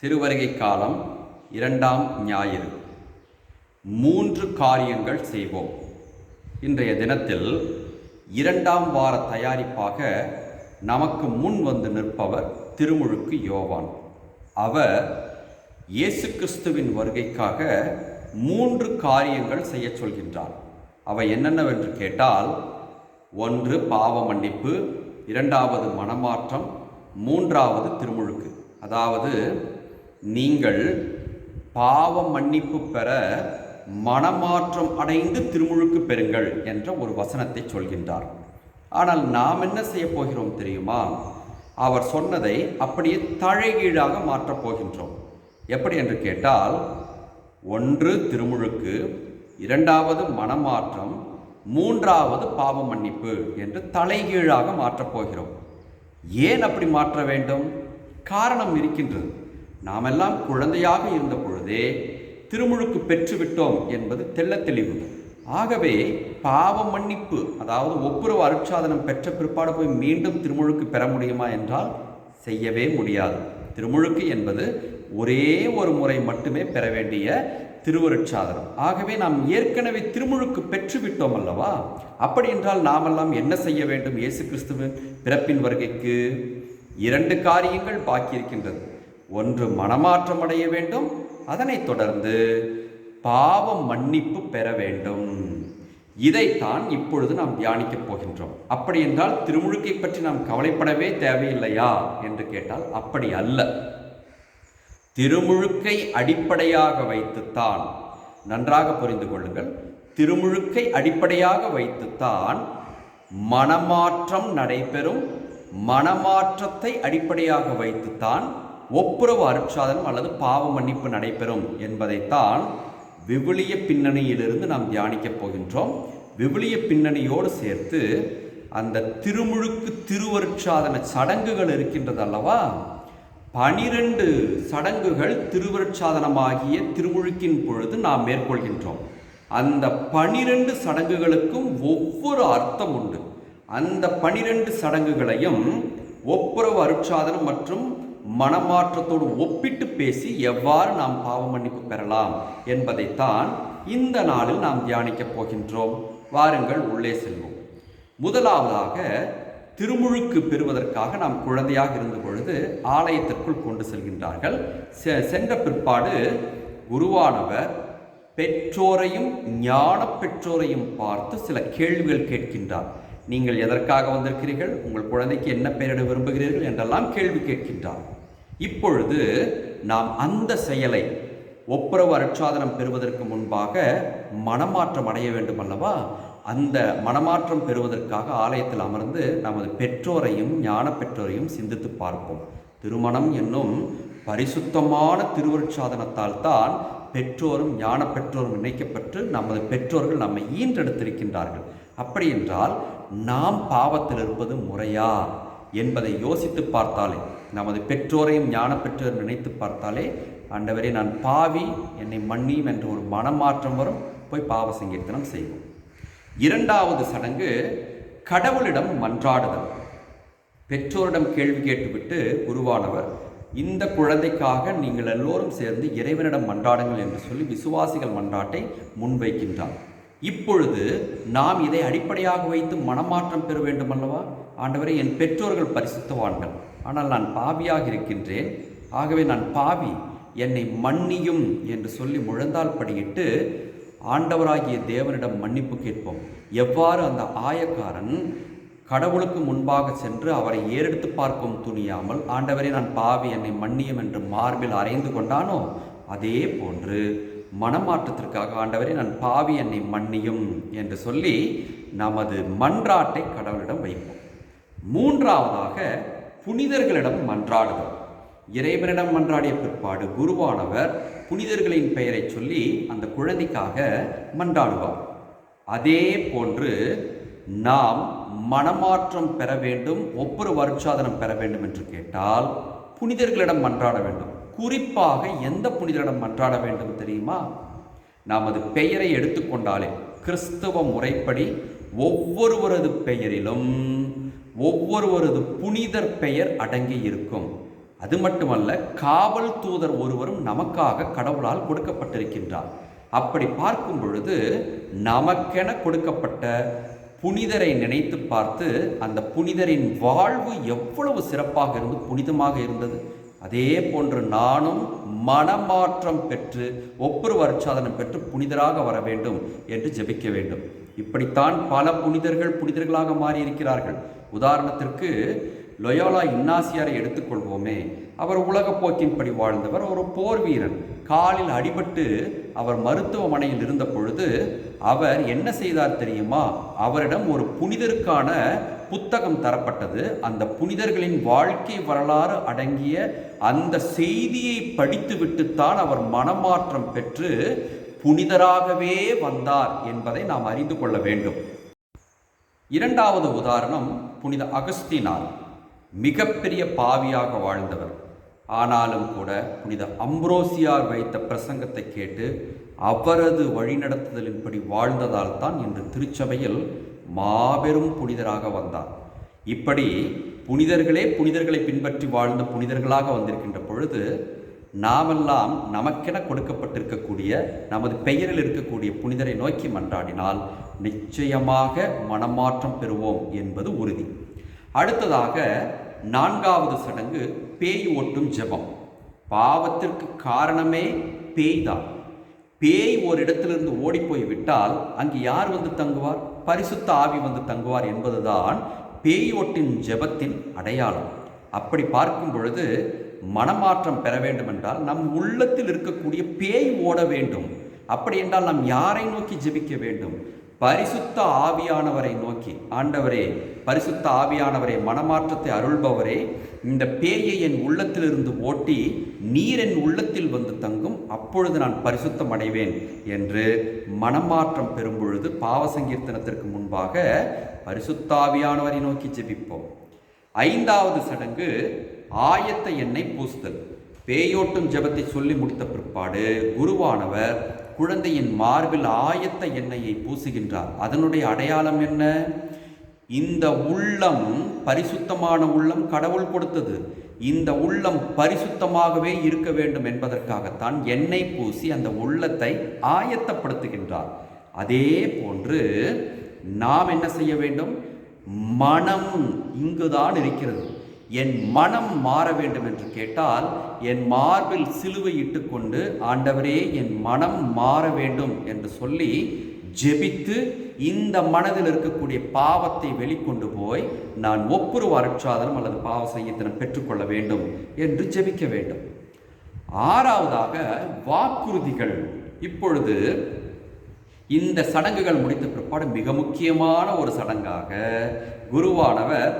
திருவருகை காலம் இரண்டாம் ஞாயிறு. மூன்று காரியங்கள் செய்வோம். இன்றைய தினத்தில் இரண்டாம் வார தயாரிப்பாக நமக்கு முன் வந்து நிற்பவர் திருமுழுக்கு யோவான். அவர் இயேசு கிறிஸ்துவின் வருகைக்காக மூன்று காரியங்கள் செய்யச் சொல்கின்றார். அவை என்னென்னவென்று கேட்டால் ஒன்று பாவ மன்னிப்பு இரண்டாவது மனமாற்றம் மூன்றாவது திருமுழுக்கு. அதாவது நீங்கள் பாவ மன்னிப்பு பெற மனமாற்றம் அடைந்து திருமுழுக்கு பெறுங்கள் என்ற ஒரு வசனத்தை சொல்கின்றார். ஆனால் நாம் என்ன செய்ய போகிறோம் தெரியுமா? அவர் சொன்னதை அப்படியே தலைகீழாக மாற்றப் போகின்றோம். எப்படி என்று கேட்டால் ஒன்று திருமுழுக்கு இரண்டாவது மனமாற்றம் மூன்றாவது பாவ மன்னிப்பு என்று தலைகீழாக மாற்றப் போகிறோம். ஏன் அப்படி மாற்ற வேண்டும்? காரணம் இருக்கின்றது. நாமெல்லாம் குழந்தையாக இருந்த பொழுதே திருமுழுக்கு பெற்றுவிட்டோம் என்பது தெள்ள தெளிவு ஆகவே பாவ மன்னிப்பு அதாவது ஒப்புரவு அருட்சாதனம் பெற்ற பிற்பாடு போய் மீண்டும் திருமுழுக்கு பெற முடியுமா என்றால் செய்யவே முடியாது. திருமுழுக்கு என்பது ஒரே ஒரு முறை மட்டுமே பெற வேண்டிய திருவருட்சாதனம். ஆகவே நாம் ஏற்கனவே திருமுழுக்கு பெற்றுவிட்டோம் அல்லவா? அப்படி என்றால் நாமெல்லாம் என்ன செய்ய வேண்டும்? இயேசு கிறிஸ்துவின் பிறப்பின் வருகைக்கு இரண்டு காரியங்கள் பாக்கி இருக்கின்றது ஒன்று மனமாற்றம் அடைய வேண்டும் அதனைத் தொடர்ந்து பாவம் மன்னிப்பு பெற வேண்டும். இதைத்தான் இப்பொழுது நாம் தியானிக்கப் போகின்றோம். அப்படி என்றால் திருமுழுக்கை பற்றி நாம் கவலைப்படவே தேவையில்லையா? என்று கேட்டால் அப்படி அல்ல. திருமுழுக்கை அடிப்படையாக வைத்துத்தான் நன்றாக புரிந்து கொள்ளுங்கள். திருமுழுக்கை அடிப்படையாக வைத்துத்தான் மனமாற்றம் நடைபெறும். மனமாற்றத்தை அடிப்படையாக வைத்துத்தான் ஒப்புரவு அருட்சாதனம் அல்லது பாவ மன்னிப்பு நடைபெறும் என்பதைத்தான் விவிலிய பின்னணியிலிருந்து நாம் தியானிக்கப் போகின்றோம். விவிலிய பின்னணியோடு சேர்த்து அந்த திருமுழுக்கு திருவருட்சாதன சடங்குகள் இருக்கின்றது அல்லவா? பனிரெண்டு சடங்குகள் திருவருட்சாதனமாகிய திருமுழுக்கின் பொழுது நாம் மேற்கொள்கின்றோம். அந்த பனிரெண்டு சடங்குகளுக்கும் ஒவ்வொரு அர்த்தம் உண்டு. அந்த பனிரெண்டு சடங்குகளையும் ஒப்புரவு அருட்சாதனம் மற்றும் மனமாற்றத்தோடு ஒப்பிட்டு பேசி எவ்வாறு நாம் பாவ மன்னிப்பு பெறலாம் என்பதைத்தான் இந்த நாளில் நாம் தியானிக்கப் போகின்றோம். வாருங்கள் உள்ளே செல்வோம். முதலாவதாக திருமுழுக்கு பெறுவதற்காக நாம் குழந்தையாக இருந்த பொழுது ஆலயத்திற்குள் கொண்டு செல்கின்றார்கள். செ- சென்ற பிற்பாடு குருவானவர் பெற்றோரையும் ஞான பெற்றோரையும் பார்த்து சில கேள்விகள் கேட்கின்றார். நீங்கள் எதற்காக வந்திருக்கிறீர்கள்? உங்கள் குழந்தைக்கு என்ன பெயரிட விரும்புகிறீர்கள்? என்றெல்லாம் கேள்வி கேட்கின்றார். இப்பொழுது நாம் அந்த செயலை ஒப்புரவு அருட்சாதனம் பெறுவதற்கு முன்பாக மனமாற்றம் அடைய வேண்டும் அல்லவா? அந்த மனமாற்றம் பெறுவதற்காக ஆலயத்தில் அமர்ந்து நமது பெற்றோரையும் ஞான பெற்றோரையும் சிந்தித்து பார்ப்போம். திருமணம் என்னும் பரிசுத்தமான திருவருட்சாதனத்தால் தான் பெற்றோரும் ஞான பெற்றோரும் இணைக்கப்பட்டு நமது பெற்றோர்கள் நம்மை ஈன்றெடுத்திருக்கின்றார்கள். அப்படி என்றால் நாம் பாவத்தில் இருப்பது முறையா? என்பதை யோசித்து பார்த்தாலே நமது பெற்றோரையும் ஞான பெற்றோர் நினைத்து பார்த்தாலே ஆண்டவரே நான் பாவி என்னை மன்னியும் என்ற ஒரு மனமாற்றம் வரும். போய் பாவ சங்கீர்த்தனம் செய்வோம். இரண்டாவது சடங்கு கடவுளிடம் மன்றாடுதல். பெற்றோரிடம் கேள்வி கேட்டுவிட்டு குருவானவர் இந்த குழந்தைக்காக நீங்கள் எல்லோரும் சேர்ந்து இறைவனிடம் மன்றாடுங்கள் என்று சொல்லி விசுவாசிகள் மன்றாட்டை முன்வைக்கின்றார் இப்பொழுது நாம் இதை அடிப்படையாக வைத்து மனமாற்றம் பெற வேண்டும் அல்லவா? ஆண்டவரே என் பெற்றோர்கள் பரிசுத்தவான்கள். ஆனால் நான் பாவியாக இருக்கின்றேன். ஆகவே நான் பாவி என்னை மன்னியும் என்று சொல்லி முழந்தால் படியிட்டு ஆண்டவராகிய தேவனிடம் மன்னிப்பு கேட்போம். எவ்வாறு அந்த ஆயக்காரன் கடவுளுக்கு முன்பாக சென்று அவரை ஏறெடுத்து பார்க்கும் துணியாமல் ஆண்டவரே நான் பாவி என்னை மன்னியும் என்று மார்பில் அறைந்து கொண்டானோ? அதே போன்று மனமாற்றத்திற்காக ஆண்டவரே நான் பாவி என்னை மன்னியும் என்று சொல்லி நமது மன்றாட்டை கடவுளிடம் வைப்போம். மூன்றாவதாக புனிதர்களிடம் மன்றாடுதல். இறைவனிடம் மன்றாடிய பிற்பாடு குருவானவர் புனிதர்களின் பெயரை சொல்லி அந்த குழந்தைக்காக மன்றாடுவார். அதே போன்று நாம் மனமாற்றம் பெற வேண்டும் ஒவ்வொரு வருட்சாதனம் பெற வேண்டும் என்று கேட்டால் புனிதர்களிடம் மன்றாட வேண்டும். குறிப்பாக எந்த புனிதரிடம் மன்றாட வேண்டும் தெரியுமா? நமது பெயரை எடுத்துக்கொண்டாலே கிறிஸ்தவ முறைப்படி ஒவ்வொருவரது பெயரிலும் ஒவ்வொருவரது புனிதர் பெயர் அடங்கி இருக்கும். அது மட்டுமல்ல காவல் தூதர் ஒருவரும் நமக்காக கடவுளால் கொடுக்கப்பட்டிருக்கின்றார். அப்படி பார்க்கும் பொழுது நமக்கென கொடுக்கப்பட்ட புனிதரை நினைத்து பார்த்து அந்த புனிதரின் வாழ்வு எவ்வளவு சிறப்பாக இருந்து புனிதமாக இருந்தது. அதே போன்று நானும் மனமாற்றம் பெற்று ஒப்புரு வருச்சாதனம் பெற்று புனிதராக வர வேண்டும் என்று ஜெபிக்க வேண்டும். இப்படித்தான் பல புனிதர்கள் புனிதர்களாக மாறி இருக்கிறார்கள் உதாரணத்திற்கு லொயோலா இன்னாசியாரை எடுத்துக்கொள்வோமே. அவர் உலகப் போக்கின்படி வாழ்ந்தவர் ஒரு போர் வீரன். காலில் அடிபட்டு அவர் மருத்துவமனையில் இருந்த பொழுது அவர் என்ன செய்தார் தெரியுமா? அவரிடம் ஒரு புனிதருக்கான புத்தகம் தரப்பட்டது. அந்த புனிதர்களின் வாழ்க்கை வரலாறு அடங்கிய அந்த செய்தியை படித்துவிட்டுத்தான் அவர் மனமாற்றம் பெற்று புனிதராகவே வந்தார் என்பதை நாம் அறிந்து கொள்ள வேண்டும். இரண்டாவது உதாரணம் புனித அகஸ்தினார். மிகப்பெரிய பாவியாக வாழ்ந்தவர். ஆனாலும் கூட புனித அம்ப்ரோசியார் வைத்த பிரசங்கத்தை கேட்டு அவரது வழிநடத்துதலின்படி வாழ்ந்ததால் தான் இன்று திருச்சபையில் மாபெரும் புனிதராக வந்தார். இப்படி புனிதர்களே புனிதர்களை பின்பற்றி வாழ்ந்த புனிதர்களாக வந்திருக்கின்ற பொழுது நாமெல்லாம் நமக்கென கொடுக்கப்பட்டிருக்கக்கூடிய நமது பெயரில் இருக்கக்கூடிய புனிதரை நோக்கி மன்றாடினால் நிச்சயமாக மனமாற்றம் பெறுவோம் என்பது உறுதி. அடுத்ததாக நான்காவது சடங்கு பேய் ஓட்டும் ஜெபம். பாவத்திற்கு காரணமே பேய் தான். பேய் ஒரு இடத்திலிருந்து ஓடிப்போய் விட்டால் அங்கு யார் வந்து தங்குவார்? பரிசுத்த ஆவி வந்து தங்குவார் என்பதுதான் பேய் ஓட்டின் ஜெபத்தின் அடையாளம். அப்படி பார்க்கும் பொழுது மனமாற்றம் பெற வேண்டும் என்றால் நம் உள்ளத்தில் இருக்கக்கூடிய பேய் ஓட வேண்டும். அப்படி என்றால் நாம் யாரை நோக்கி ஜெபிக்க வேண்டும்? பரிசுத்த ஆவியானவரை நோக்கி. ஆண்டவரே பரிசுத்த ஆவியானவரே மனமாற்றத்தை அருள்பவரே இந்த பேயை என் உள்ளத்திலிருந்து ஓட்டி நீர் என் உள்ளத்தில் வந்து தங்கும் அப்பொழுது நான் பரிசுத்தம் அடைவேன் என்று மனமாற்றம் பெறும் பொழுது பாவ முன்பாக பரிசுத்தாவியானவரை நோக்கி ஜெபிப்போம். ஐந்தாவது சடங்கு ஆயத்த எண்ணெய் பூசுதல். பேயோட்டும் ஜெபத்தை சொல்லி முடித்த பிற்பாடு குருவானவர் குழந்தையின் மார்பில் ஆயத்த எண்ணெயை பூசுகின்றார். அதனுடைய அடையாளம் என்ன? இந்த உள்ளம் பரிசுத்தமான உள்ளம் கடவுள் கொடுத்தது. இந்த உள்ளம் பரிசுத்தமாகவே இருக்க வேண்டும் என்பதற்காகத்தான் எண்ணெய் பூசி அந்த உள்ளத்தை ஆயத்தப்படுத்துகின்றார். அதே போன்று நாம் என்ன செய்ய வேண்டும்? மனம் இங்குதான் இருக்கிறது. என் மனம் மாற வேண்டும் என்று கேட்டால் என் மார்பில் சிலுவை இட்டுக்கொண்டு ஆண்டவரே என் மனம் மாற வேண்டும் என்று சொல்லி ஜெபித்து இந்த மனதில் இருக்கக்கூடிய பாவத்தை வெளிக்கொண்டு போய் நான் ஒப்புரு வரட்சாதனம் அல்லது பாவ சங்கீதனம் பெற்றுக்கொள்ள வேண்டும் என்று ஜெபிக்க வேண்டும். ஆறாவதாக வாக்குறுதிகள். இப்பொழுது இந்த சடங்குகள் முடித்த பிற்பாடு மிக முக்கியமான ஒரு சடங்காக குருவானவர்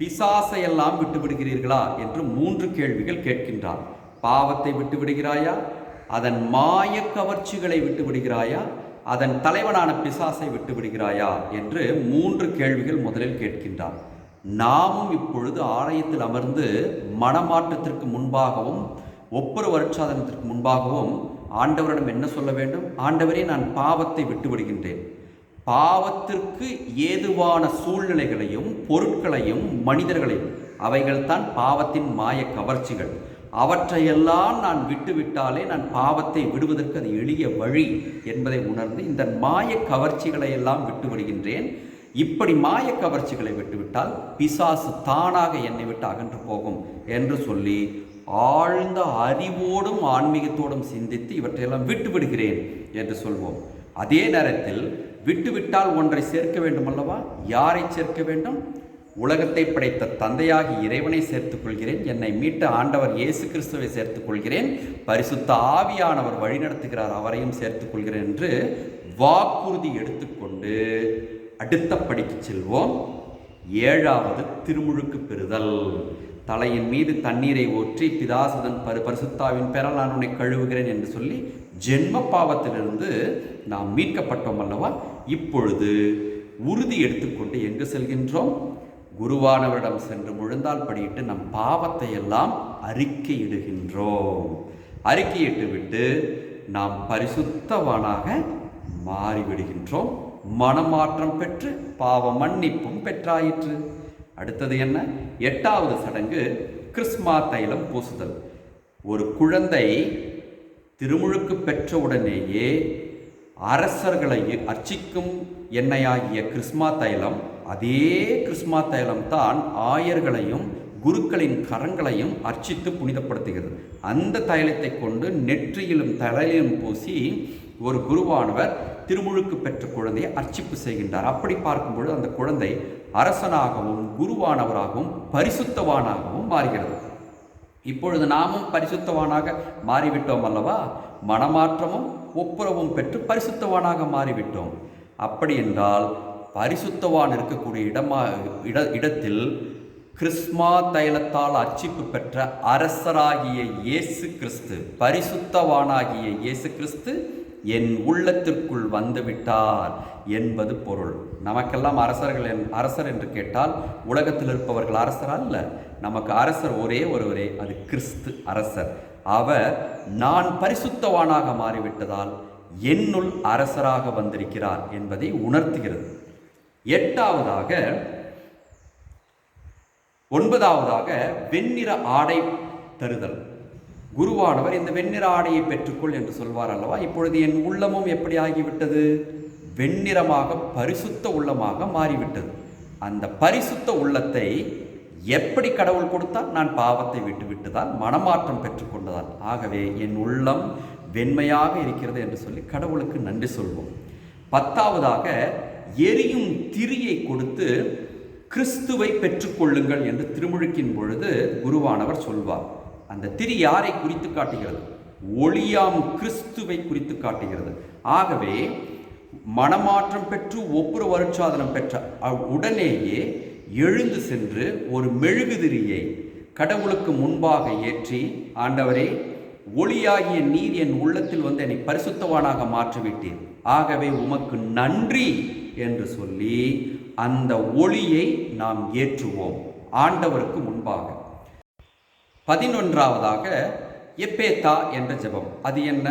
பிசாசையெல்லாம் எல்லாம் விட்டுவிடுகிறீர்களா என்று மூன்று கேள்விகள் கேட்கின்றார் பாவத்தை விட்டு விடுகிறாயா அதன் மாய கவர்ச்சிகளை விட்டுவிடுகிறாயா? அதன் தலைவனான பிசாசை விட்டுவிடுகிறாயா? என்று மூன்று கேள்விகள் முதலில் கேட்கின்றார் நாமும் இப்பொழுது ஆலயத்தில் அமர்ந்து மனமாற்றத்திற்கு முன்பாகவும் ஒவ்வொரு வருட்சாதனத்திற்கு முன்பாகவும் ஆண்டவரிடம் என்ன சொல்ல வேண்டும்? ஆண்டவரே நான் பாவத்தை விட்டு விடுகின்றேன் பாவத்திற்கு ஏதுவான சூழ்நிலைகளையும் பொருட்களையும் மனிதர்களையும் அவைகள்தான் பாவத்தின் மாய கவர்ச்சிகள். அவற்றையெல்லாம் நான் விட்டுவிட்டாலே நான் பாவத்தை விடுவதற்கு அது எளிய வழி என்பதை உணர்ந்து இந்த மாய கவர்ச்சிகளை எல்லாம் விட்டு விடுகின்றேன் இப்படி மாய கவர்ச்சிகளை விட்டுவிட்டால் பிசாசு தானாக என்னை விட்டு அகன்று போகும் என்று சொல்லி ஆழ்ந்த அறிவோடும் ஆன்மீகத்தோடும் சிந்தித்து இவற்றையெல்லாம் விட்டு விடுகிறேன் என்று சொல்வோம். அதே நேரத்தில் விட்டுவிட்டால் ஒன்றை சேர்க்க வேண்டும் அல்லவா யாரை சேர்க்க வேண்டும்? உலகத்தை படைத்த தந்தையாகி இறைவனை சேர்த்துக் கொள்கிறேன் என்னை மீட்ட ஆண்டவர் இயேசு கிறிஸ்துவை சேர்த்துக் கொள்கிறேன் பரிசுத்த ஆவியானவர் வழிநடத்துகிறார் அவரையும் சேர்த்துக் கொள்கிறேன் என்று வாக்குறுதி எடுத்துக்கொண்டு அடுத்த படிக்கு செல்வோம். ஏழாவது திருமுழுக்கு பெறுதல். தலையின் மீது தண்ணீரை ஊற்றி பிதாசுதன் பரு பரிசுத்தாவின் பெற நான் உன்னை கழுவுகிறேன் என்று சொல்லி ஜென்ம பாவத்திலிருந்து நாம் மீட்கப்பட்டோம் அல்லவா? இப்பொழுது உறுதி எடுத்துக்கொண்டு எங்கு செல்கின்றோம்? குருவானவரிடம் சென்று முழுந்தால் படியிட்டு நம் பாவத்தை எல்லாம் அறிக்கையிடுகின்றோம். அறிக்கையிட்டு விட்டு நாம் பரிசுத்தவானாக மாறிவிடுகின்றோம். மனமாற்றம் பெற்று பாவ மன்னிப்பும் பெற்றாயிற்று. அடுத்தது என்ன? எட்டாவது சடங்கு கிறிஸ்மா தைலம் பூசுதல். ஒரு குழந்தை திருமுழுக்கு பெற்ற உடனேயே அரசர்களை அர்ச்சிக்கும் எண்ணெயாகிய கிறிஸ்மா தைலம் அதே கிறிஸ்மா தைலம் தான் ஆயர்களையும் குருக்களின் கரங்களையும் அர்ச்சித்து புனிதப்படுத்துகிறது. அந்த தைலத்தை கொண்டு நெற்றியிலும் தலையிலும் பூசி ஒரு குருவானவர் திருமுழுக்கு பெற்ற குழந்தையை அர்ச்சிப்பு செய்கின்றார். அப்படி பார்க்கும்பொழுது அந்த குழந்தை அரசனாகவும் குருவானவராகவும் பரிசுத்தவானாகவும் மாறுகிறது. இப்பொழுது நாமும் பரிசுத்தவானாக மாறிவிட்டோம் அல்லவா மனமாற்றமும் ஒப்புரவும் பெற்று பரிசுத்தவானாக மாறிவிட்டோம். அப்படி என்றால் பரிசுத்தவான் இருக்கக்கூடிய இடமா இட இடத்தில் கிறிஸ்மா தைலத்தால் அர்ச்சிப்பு பெற்ற அரசராகிய இயேசு கிறிஸ்து பரிசுத்தவானாகிய இயேசு கிறிஸ்து என் உள்ளத்திற்குள் வந்துவிட்டார் என்பது பொருள். நமக்கெல்லாம் அரசர்கள் என் அரசர் என்று கேட்டால் உலகத்தில் இருப்பவர்கள் அரசர் அல்ல நமக்கு அரசர் ஒரே ஒருவரே அது கிறிஸ்து அரசர். அவர் நான் பரிசுத்தவானாக மாறிவிட்டதால் என்னுள் அரசராக வந்திருக்கிறார் என்பதை உணர்த்துகிறது. எட்டாவதாக ஒன்பதாவதாக வெண்ணிற ஆடை தருதல். குருவானவர் இந்த வெண்ணிற ஆடையை பெற்றுக்கொள் என்று சொல்வார் அல்லவா? இப்பொழுது என் உள்ளமும் எப்படி ஆகிவிட்டது? வெண்ணிறமாக பரிசுத்த உள்ளமாக மாறிவிட்டது. அந்த பரிசுத்த உள்ளத்தை எப்படி கடவுள் கொடுத்தால் நான் பாவத்தை விட்டுவிட்டுதான் மனமாற்றம் பெற்றுக்கொண்டதால் ஆகவே என் உள்ளம் வெண்மையாக இருக்கிறது என்று சொல்லி கடவுளுக்கு நன்றி சொல்வோம். பத்தாவதாக எரியும் திரியை கொடுத்து கிறிஸ்துவை பெற்றுக்கொள்ளுங்கள் என்று திருமுழுக்கின் பொழுது குருவானவர் சொல்வார். அந்த திரி யாரை குறித்து காட்டுகிறது? ஒளியாம் கிறிஸ்துவை குறித்து காட்டுகிறது. ஆகவே மனமாற்றம் பெற்று ஒப்புற வருட்சாதனம் பெற்ற உடனேயே எழுந்து சென்று ஒரு மெழுகுதிரியை கடவுளுக்கு முன்பாக ஏற்றி ஆண்டவரே ஒளியாகிய நீர் என் உள்ளத்தில் வந்து என்னை பரிசுத்தவானாக மாற்றிவிட்டீர். ஆகவே உமக்கு நன்றி என்று சொல்லி அந்த ஒளியை நாம் ஏற்றுவோம். ஆண்டவருக்கு முன்பாக. பதினொன்றாவதாக எப்பேத்தா என்ற ஜெபம். அது என்ன?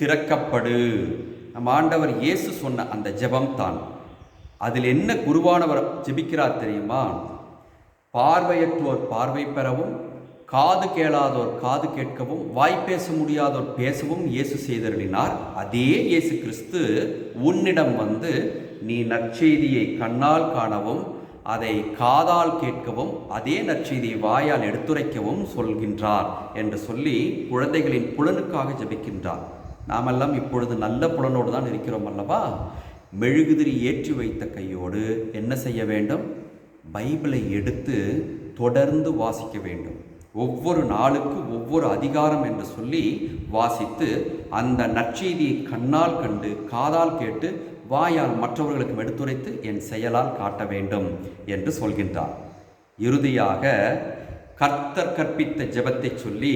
திறக்கப்படு. நம் ஆண்டவர் இயேசு சொன்ன அந்த ஜெபம் தான் அதில் என்ன குருவானவர் ஜெபிக்கிறார் தெரியுமா? பார்வையற்றோர் பார்வை பெறவும் காது கேளாதோர் காது கேட்கவும் வாய் பேச முடியாதோர் பேசவும் இயேசு செய்தருளினார். அதே இயேசு கிறிஸ்து உன்னிடம் வந்து நீ நற்செய்தியை கண்ணால் காணவும் அதை காதால் கேட்கவும் அதே நற்செய்தியை வாயால் எடுத்துரைக்கவும் சொல்கின்றார் என்று சொல்லி குழந்தைகளின் புலனுக்காக ஜெபிக்கின்றார். நாமெல்லாம் இப்பொழுது நல்ல புலனோடு தான் இருக்கிறோம் அல்லவா? மெழுகுதிரி ஏற்றி வைத்த கையோடு என்ன செய்ய வேண்டும்? பைபிளை எடுத்து தொடர்ந்து வாசிக்க வேண்டும். ஒவ்வொரு நாளுக்கு ஒவ்வொரு அதிகாரம் என்று சொல்லி வாசித்து அந்த நற்செய்தியை கண்ணால் கண்டு காதால் கேட்டு வாயால் மற்றவர்களுக்கு எடுத்துரைத்து என் செயலால் காட்ட வேண்டும் என்று சொல்கின்றார். இறுதியாக கர்த்தர் கற்பித்த ஜெபத்தை சொல்லி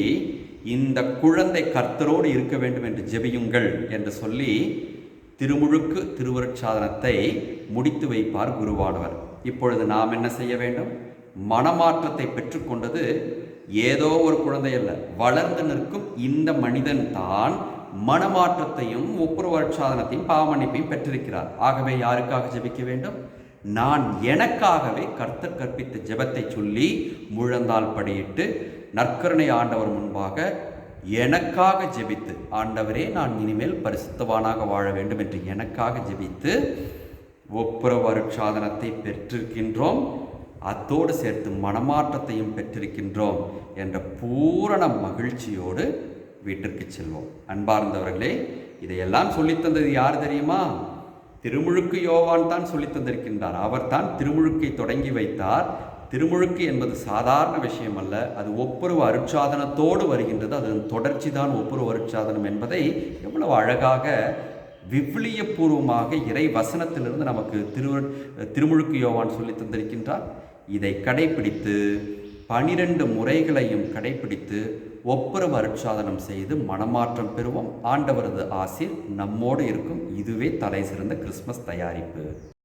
இந்த குழந்தை கர்த்தரோடு இருக்க வேண்டும் என்று ஜெபியுங்கள் என்று சொல்லி திருமுழுக்கு திருவருட்சாதனத்தை முடித்து வைப்பார் குருவானவர். இப்பொழுது நாம் என்ன செய்ய வேண்டும்? மனமாற்றத்தை பெற்றுக்கொண்டது ஏதோ ஒரு குழந்தை அல்ல வளர்ந்து நிற்கும் இந்த மனிதன் தான் மனமாற்றத்தையும் ஒப்புரவற்சாதனத்தையும் பாவமன்னிப்பையும் பெற்றிருக்கிறார். ஆகவே யாருக்காக ஜெபிக்க வேண்டும்? நான் எனக்காகவே கர்த்தர் கற்பித்த ஜெபத்தை சொல்லி முழந்தால் படியிட்டு நற்கருணை ஆண்டவர் முன்பாக எனக்காக ஜெபித்து ஆண்டவரே நான் இனிமேல் பரிசுத்தவானாக வாழ வேண்டும் என்று எனக்காக ஜெபித்து ஒப்புரவருட்சாதனத்தை பெற்றிருக்கின்றோம். அத்தோடு சேர்த்து மனமாற்றத்தையும் பெற்றிருக்கின்றோம் என்ற பூரண மகிழ்ச்சியோடு வீட்டிற்கு செல்வோம். அன்பார்ந்தவர்களே இதையெல்லாம் சொல்லித் தந்தது யார் தெரியுமா? திருமுழுக்கு யோவான் தான் சொல்லித் தந்திருக்கின்றார். அவர் தான் திருமுழுக்கை தொடங்கி வைத்தார். திருமுழுக்கு என்பது சாதாரண விஷயம் அல்ல. அது ஒப்புரவு அருட்சாதனத்தோடு வருகின்றது. அதன் தொடர்ச்சி தான் ஒப்புரவு அருட்சாதனம் என்பதை எவ்வளவு அழகாக விவிலியபூர்வமாக இறை வசனத்திலிருந்து நமக்கு திரு திருமுழுக்கு யோவான் சொல்லி தந்திருக்கின்றார். இதை கடைபிடித்து பனிரெண்டு முறைகளையும் கடைபிடித்து ஒப்புரவு அருட்சாதனம் செய்து மனமாற்றம் பெறுவோம். ஆண்டவரது ஆசிர் நம்மோடு இருக்கும். இதுவே தலை சிறந்த கிறிஸ்மஸ் தயாரிப்பு.